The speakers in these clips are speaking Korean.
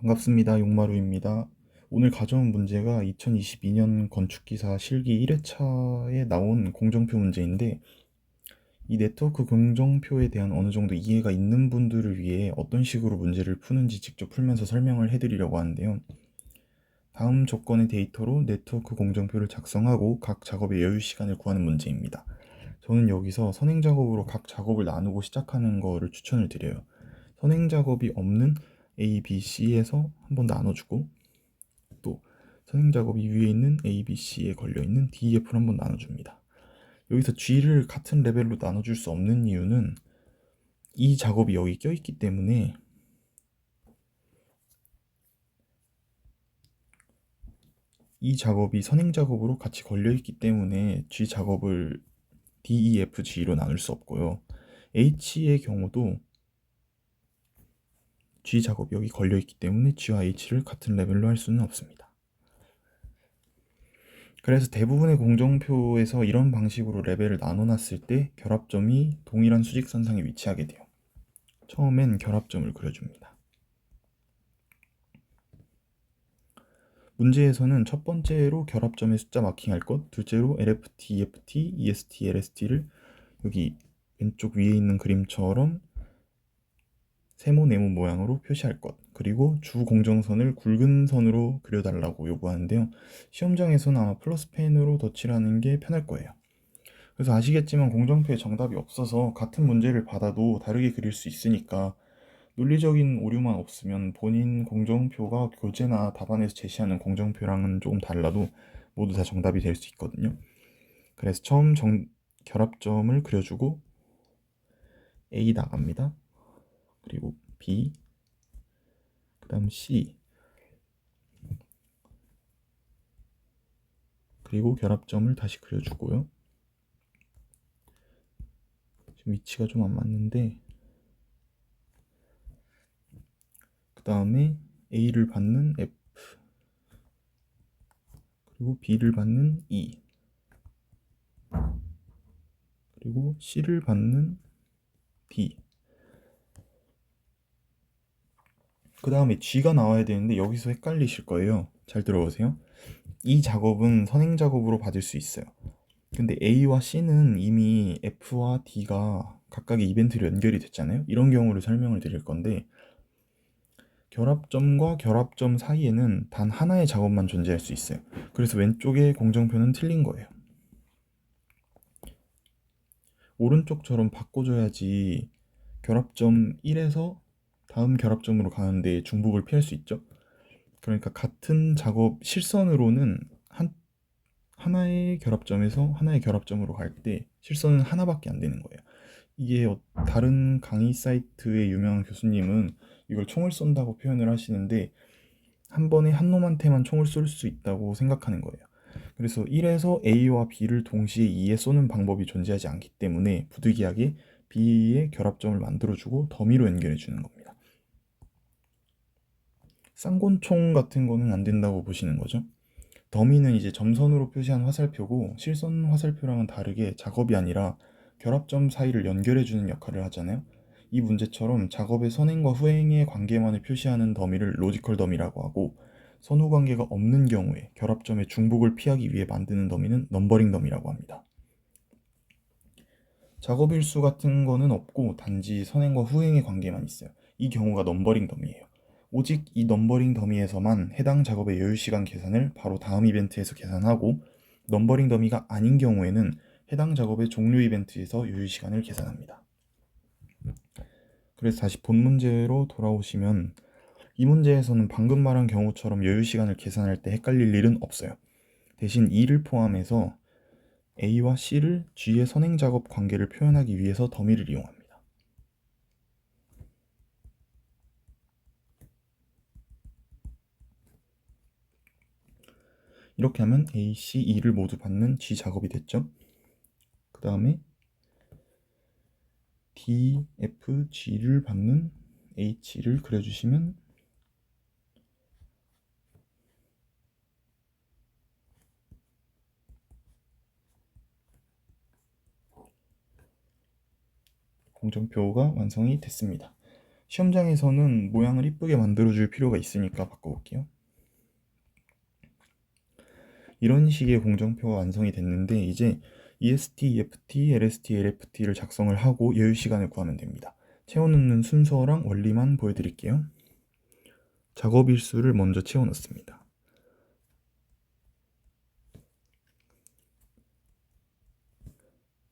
반갑습니다. 용마루입니다. 오늘 가져온 문제가 2022년 건축기사 실기 1회차에 나온 공정표 문제인데 이 네트워크 공정표에 대한 어느 정도 이해가 있는 분들을 위해 어떤 식으로 문제를 푸는지 직접 풀면서 설명을 해드리려고 하는데요. 다음 조건의 데이터로 네트워크 공정표를 작성하고 각 작업의 여유 시간을 구하는 문제입니다. 저는 여기서 선행 작업으로 각 작업을 나누고 시작하는 거를 추천을 드려요. 선행 작업이 없는 A, B, C에서 한번 나눠주고 또 선행 작업이 위에 있는 A, B, C에 걸려 있는 D, F를 한번 나눠줍니다. 여기서 G를 같은 레벨로 나눠줄 수 없는 이유는 이 작업이 여기 껴있기 때문에 이 작업이 선행 작업으로 같이 걸려 있기 때문에 G 작업을 D, E, F, G로 나눌 수 없고요. H의 경우도 G 작업이 여기 걸려 있기 때문에 G와 H를 같은 레벨로 할 수는 없습니다. 그래서 대부분의 공정표에서 이런 방식으로 레벨을 나눠놨을 때 결합점이 동일한 수직선상에 위치하게 돼요. 처음엔 결합점을 그려줍니다. 문제에서는 첫 번째로 결합점의 숫자 마킹할 것, 둘째로 LFT, EFT, EST, LST를 여기 왼쪽 위에 있는 그림처럼 세모 네모 모양으로 표시할 것. 그리고 주 공정선을 굵은 선으로 그려달라고 요구하는데요. 시험장에서는 아마 플러스 펜으로 덧칠하는 게 편할 거예요. 그래서 아시겠지만 공정표에 정답이 없어서 같은 문제를 받아도 다르게 그릴 수 있으니까 논리적인 오류만 없으면 본인 공정표가 교재나 답안에서 제시하는 공정표랑은 조금 달라도 모두 다 정답이 될 수 있거든요. 그래서 처음 정, 결합점을 그려주고 A 나갑니다 그리고 B, 그 다음 C, 그리고 결합점을 다시 그려주고요. 지금 위치가 좀 안 맞는데, 그 다음에 A를 받는 F, 그리고 B를 받는 E, 그리고 C를 받는 D. 그 다음에 G가 나와야 되는데 여기서 헷갈리실 거예요. 잘 들어보세요. 이 작업은 선행 작업으로 받을 수 있어요. 근데 A와 C는 이미 F와 D가 각각의 이벤트로 연결이 됐잖아요. 이런 경우를 설명을 드릴 건데 결합점과 결합점 사이에는 단 하나의 작업만 존재할 수 있어요. 그래서 왼쪽의 공정표는 틀린 거예요. 오른쪽처럼 바꿔줘야지 결합점 1에서 다음 결합점으로 가는데 중복을 피할 수 있죠. 그러니까 같은 작업 실선으로는 한 하나의 결합점에서 하나의 결합점으로 갈 때 실선은 하나밖에 안 되는 거예요. 이게 어, 다른 강의 사이트의 유명한 교수님은 이걸 총을 쏜다고 표현을 하시는데 한 번에 한 놈한테만 총을 쏠 수 있다고 생각하는 거예요. 그래서 1에서 A와 B를 동시에 2에 쏘는 방법이 존재하지 않기 때문에 부득이하게 B의 결합점을 만들어주고 더미로 연결해 주는 겁니다. 쌍권총 같은 거는 안 된다고 보시는 거죠. 더미는 이제 점선으로 표시한 화살표고 실선 화살표랑은 다르게 작업이 아니라 결합점 사이를 연결해주는 역할을 하잖아요. 이 문제처럼 작업의 선행과 후행의 관계만을 표시하는 더미를 로지컬 더미라고 하고 선후 관계가 없는 경우에 결합점의 중복을 피하기 위해 만드는 더미는 넘버링 더미라고 합니다. 작업 일수 같은 거는 없고 단지 선행과 후행의 관계만 있어요. 이 경우가 넘버링 더미예요. 오직 이 넘버링 더미에서만 해당 작업의 여유시간 계산을 바로 다음 이벤트에서 계산하고 넘버링 더미가 아닌 경우에는 해당 작업의 종료 이벤트에서 여유시간을 계산합니다. 그래서 다시 본 문제로 돌아오시면 이 문제에서는 방금 말한 경우처럼 여유시간을 계산할 때 헷갈릴 일은 없어요. 대신 2를 포함해서 A와 C를 G의 선행 작업 관계를 표현하기 위해서 더미를 이용합니다. 이렇게 하면 A, C, E를 모두 받는 G 작업이 됐죠. 그 다음에 D, F, G를 받는 H를 그려주시면 공정표가 완성이 됐습니다. 시험장에서는 모양을 이쁘게 만들어줄 필요가 있으니까 바꿔볼게요. 이런 식의 공정표가 완성이 됐는데 이제 EST, EFT, LST, LFT를 작성을 하고 여유 시간을 구하면 됩니다. 채워넣는 순서랑 원리만 보여드릴게요. 작업 일수를 먼저 채워넣습니다.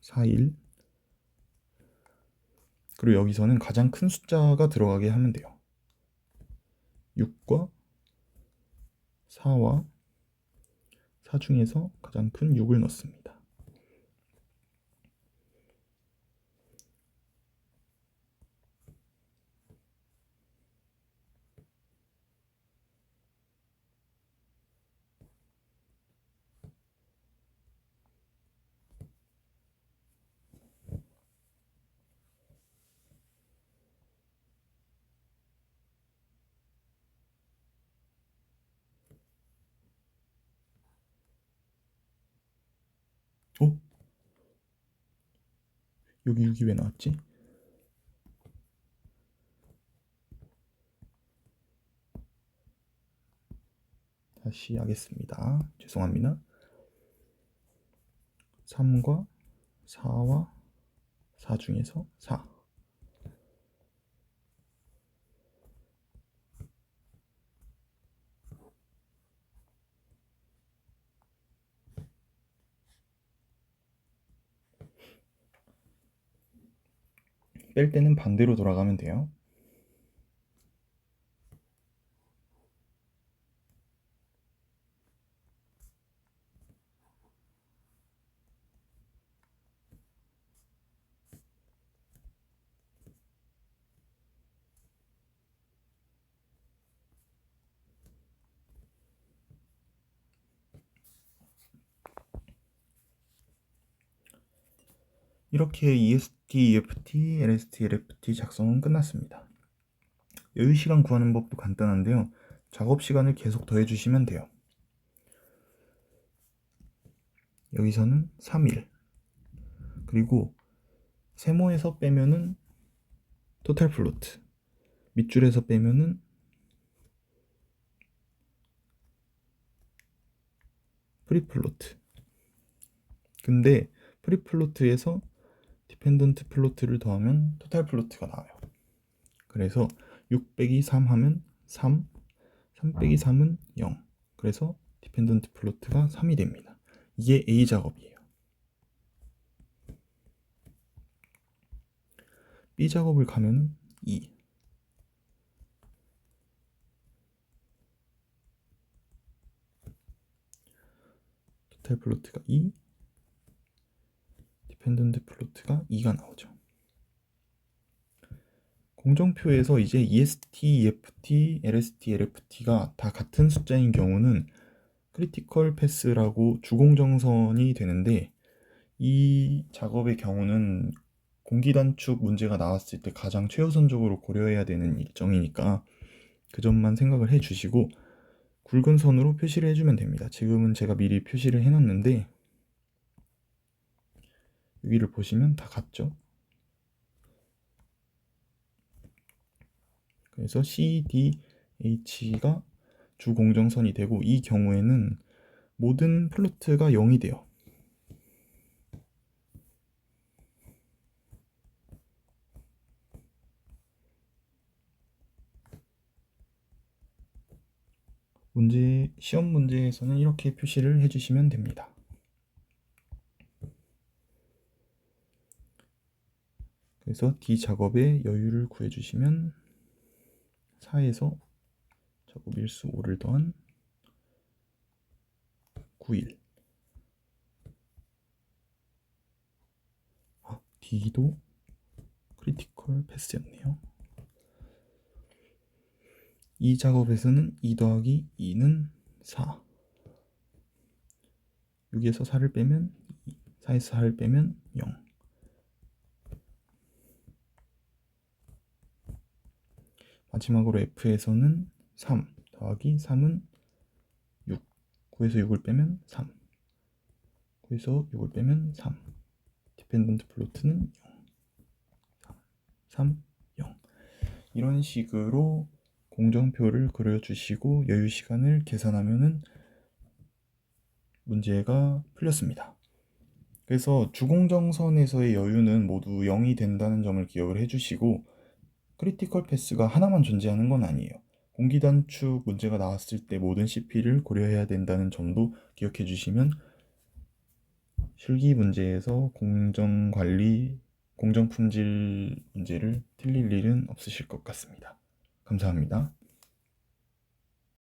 (4일) 그리고 여기서는 가장 큰 숫자가 들어가게 하면 돼요. 6과 4와 4 중에서 가장 큰 6을 넣습니다. 어? 여기 6이 왜 나왔지? 다시 하겠습니다. 죄송합니다. 3과 4와 4 중에서 4. 뺄 때는 반대로 돌아가면 돼요. 이렇게 EST, EFT, LST, LFT 작성은 끝났습니다. 여유 시간 구하는 법도 간단한데요. 작업 시간을 계속 더해 주시면 돼요. 여기서는 3일. 그리고 세모에서 빼면은 토탈 플로트. 밑줄에서 빼면은 프리플로트. 근데 프리플로트에서 디펜던트 플로트를 더하면 토탈 플로트가 나와요. 그래서 6 빼기 3 하면 3, 3 빼기 3은 0. 그래서 디펜던트 플로트가 3이 됩니다. 이게 A 작업이에요. B 작업을 가면 2. 토탈 플로트가 2, 디펜던트 플로트가 2가 나오죠. 공정표에서 이제 EST, EFT, LST, LFT가 다 같은 숫자인 경우는 크리티컬 패스라고 주공정선이 되는데 이 작업의 경우는 공기 단축 문제가 나왔을 때 가장 최우선적으로 고려해야 되는 일정이니까 그 점만 생각을 해 주시고 굵은 선으로 표시를 해주면 됩니다. 지금은 제가 미리 표시를 해놨는데 여기를 보시면 다 같죠. 그래서 CDH가 주공정선이 되고 이 경우에는 모든 플로트가 0이 돼요. 문제 시험 문제에서는 이렇게 표시를 해주시면 됩니다. 그래서 D 작업의 여유를 구해주시면 4에서 작업 일수 5를 더한 9일. 아, D도 크리티컬 패스였네요. 이 작업에서는 2 더하기 2는 4 6에서 4를 빼면 2, 4에서 4를 빼면 0 마지막으로 F에서는 3 더하기 3은 6 9에서 6을 빼면 3 9에서 6을 빼면 3 디펜던트 플로트는 0 3, 3 0 이런 식으로 공정표를 그려주시고 여유 시간을 계산하면은 문제가 풀렸습니다. 그래서 주공정선에서의 여유는 모두 0이 된다는 점을 기억을 해주시고 크리티컬 패스가 하나만 존재하는 건 아니에요. 공기단축 문제가 나왔을 때 모든 CP를 고려해야 된다는 점도 기억해 주시면 실기 문제에서 공정관리, 공정품질 문제를 틀릴 일은 없으실 것 같습니다. 감사합니다.